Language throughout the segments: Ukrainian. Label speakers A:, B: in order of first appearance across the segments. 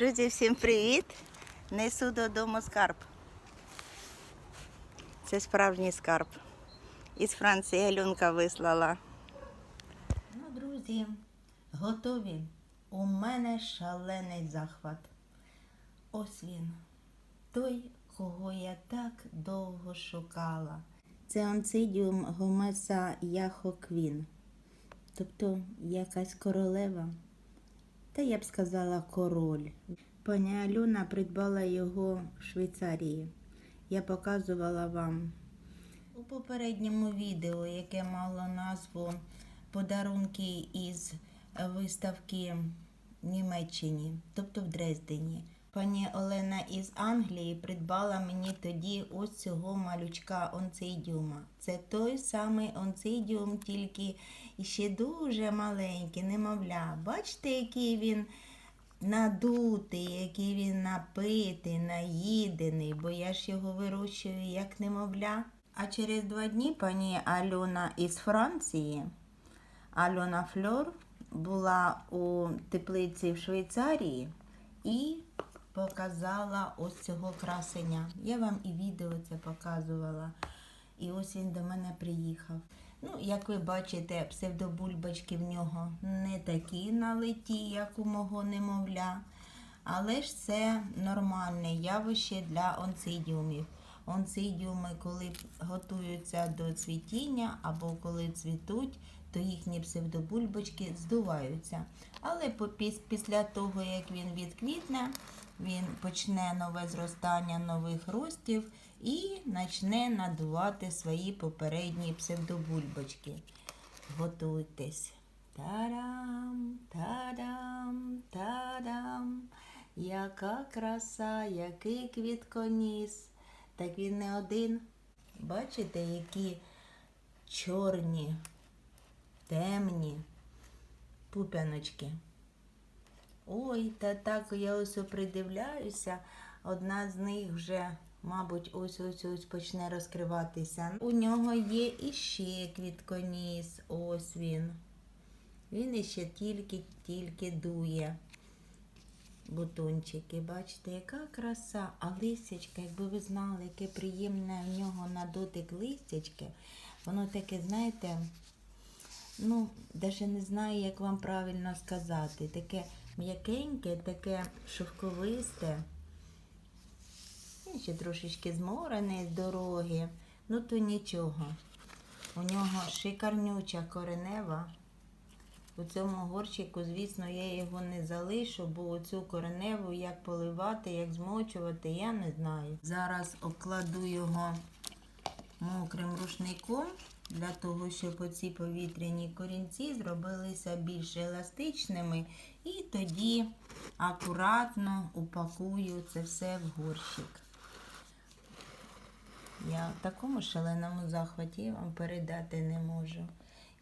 A: Друзі, всім привіт! Несу додому скарб. Це справжній скарб. Із Франції Галюнка вислала.
B: Ну, друзі, готові. У мене шалений захват. Ось він. Той, кого я так довго шукала. Це онцидіум гомеса яхоквін. Тобто якась королева. Та я б сказала король. Пані Алюна придбала його в Швейцарії. Я показувала вам у попередньому відео, яке мало назву Подарунки із виставки в Німеччині, тобто в Дрездені. Пані Олена із Англії придбала мені тоді ось цього малючка онцидіума. Це той самий онцидіум, тільки ще дуже маленький, немовля. Бачите, який він надутий, який він напитий, наїдений, бо я ж його вирощую як немовля. А через два дні пані Альона із Франції, Альона Флор, була у теплиці в Швейцарії і показала ось цього красення. Я вам і відео це показувала. І ось він до мене приїхав. Ну, як ви бачите, псевдобульбочки в нього не такі налиті, як у мого немовля. Але ж це нормальне явище для онцидіумів. Онцидіуми, коли готуються до цвітіння або коли цвітуть, то їхні псевдобульбочки здуваються. Але після того, як він відквітне, він почне нове зростання нових ростів і почне надувати свої попередні псевдобульбочки. Готуйтесь. Тарам, тарам, тарам. Яка краса, який квітконіс. Так він не один. Бачите, які чорні, темні пуп'яночки. Ой, та так я ось придивляюся. Одна з них вже, мабуть, ось ось ось почне розкриватися. У нього є іще квітконіс. Ось він. Він іще тільки-тільки дує. Бутончики, бачите, яка краса. А листячка, якби ви знали, яке приємне в нього на дотик листячки. Воно таке, знаєте, ну, навіть не знаю, як вам правильно сказати. Таке м'якеньке, таке шовковисте. Ще трошечки зморений з дороги. Ну то нічого. У нього шикарнюча коренева. У цьому горщику, звісно, я його не залишу, бо цю кореневу як поливати, як змочувати, я не знаю. Зараз обкладу його мокрим рушником для того, щоб оці повітряні корінці зробилися більш еластичними. І тоді акуратно упакую це все в горщик. Я в такому шаленому захваті вам передати не можу.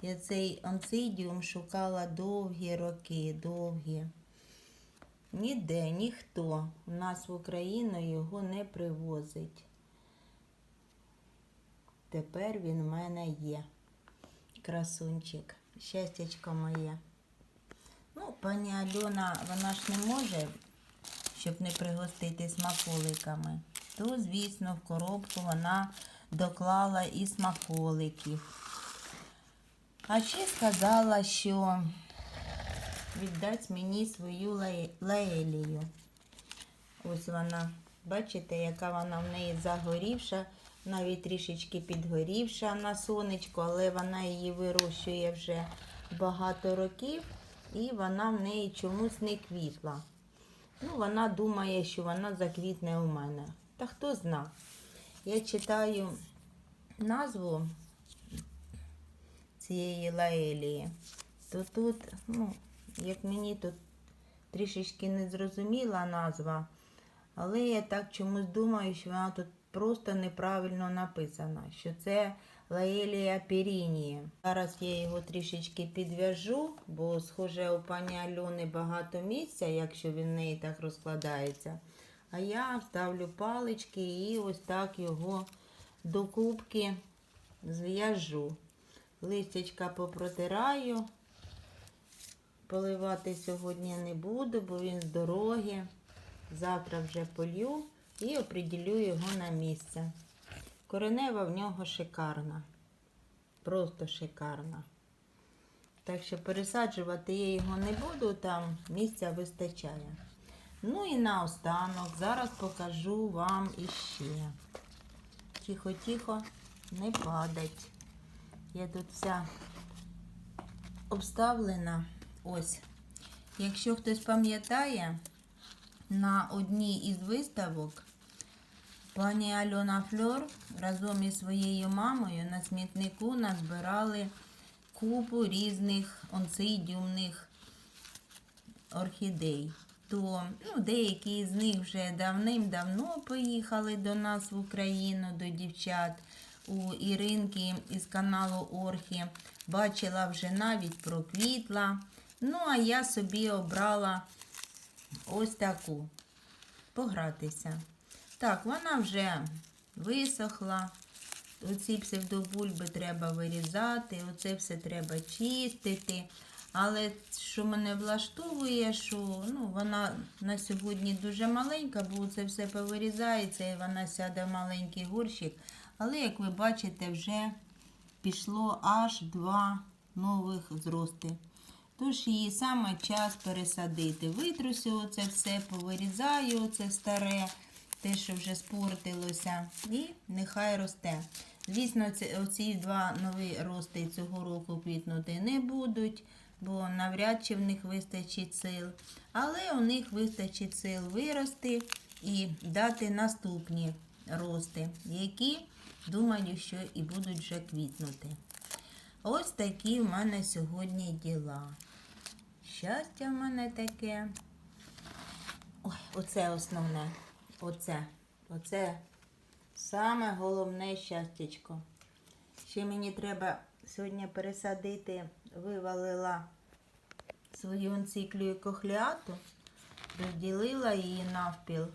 B: Я цей онцидіум шукала довгі роки, довгі. Ніде, ніхто у нас в Україну його не привозить. Тепер він в мене є. Красунчик. Щастячко моє. Ну, пані Альона, вона ж не може, щоб не пригостити смаколиками. То, звісно, в коробку вона доклала і смаколиків. А ще сказала, що віддасть мені свою ле- леелію. Ось вона, бачите, яка вона в неї загорівша, навіть трішечки підгорівша на сонечку, але вона її вирощує вже багато років, і вона в неї чомусь не квітла. Ну, вона думає, що вона заквітне у мене. Та хто зна. Я читаю назву цієї лаелії, то тут, ну, як мені тут трішечки незрозуміла назва, але я так чомусь думаю, що вона тут просто неправильно написана, що це лаелія перінії. Зараз я його трішечки підв'яжу, бо, схоже, у пані Альони багато місця, якщо він в неї так розкладається. А я вставлю палички і ось так його до кубки зв'яжу. Листячка попротираю. Поливати сьогодні не буду, бо він з дороги. Завтра вже полью і оприділю його на місце. Коренева в нього шикарна. Просто шикарна. Так що пересаджувати я його не буду, там місця вистачає. Ну і наостанок зараз покажу вам іще. Тихо-тихо, не падать. Я тут вся обставлена. Ось. Якщо хтось пам'ятає, на одній із виставок пані Альона Фльор разом із своєю мамою на смітнику назбирали купу різних онцидіумних орхідей. То ну, деякі з них вже давним-давно поїхали до нас в Україну, до дівчат. У Іринки із каналу Орхі бачила вже навіть проквітла. Ну, а я собі обрала ось таку погратися. Так, вона вже висохла. Оці псевдобульби треба вирізати, оце все треба чистити. Але що мене влаштовує, що ну, вона на сьогодні дуже маленька, бо це все повирізається і вона сяде в маленький горщик. Але, як ви бачите, вже пішло аж два нових зрости. Тож її саме час пересадити. Витрусю оце все, повирізаю оце старе, те, що вже спортилося, і нехай росте. Звісно, оці два нові рости цього року квітнути не будуть, бо навряд чи в них вистачить сил. Але у них вистачить сил вирости і дати наступні рости, які, думаю, що і будуть вже квітнути. Ось такі в мене сьогодні діла. Щастя в мене таке. Ой, оце основне. Оце. Оце саме головне щастячко. Ще мені треба сьогодні пересадити, вивалила свою енциклію кохлеату, розділила її навпіл.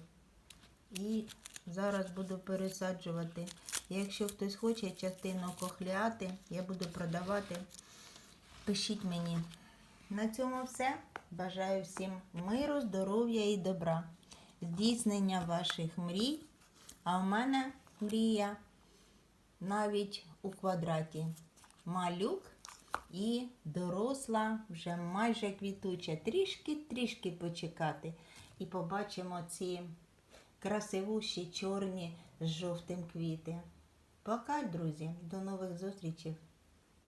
B: І зараз буду пересаджувати. Якщо хтось хоче частину кохлеати, я буду продавати. Пишіть мені. На цьому все. Бажаю всім миру, здоров'я і добра, здійснення ваших мрій. А в мене мрія навіть у квадраті. Малюк і доросла, вже майже квітуча. Трішки-трішки почекати. І побачимо ці красивущі чорні з жовтим квіти. Пока, друзі, до нових зустрічей.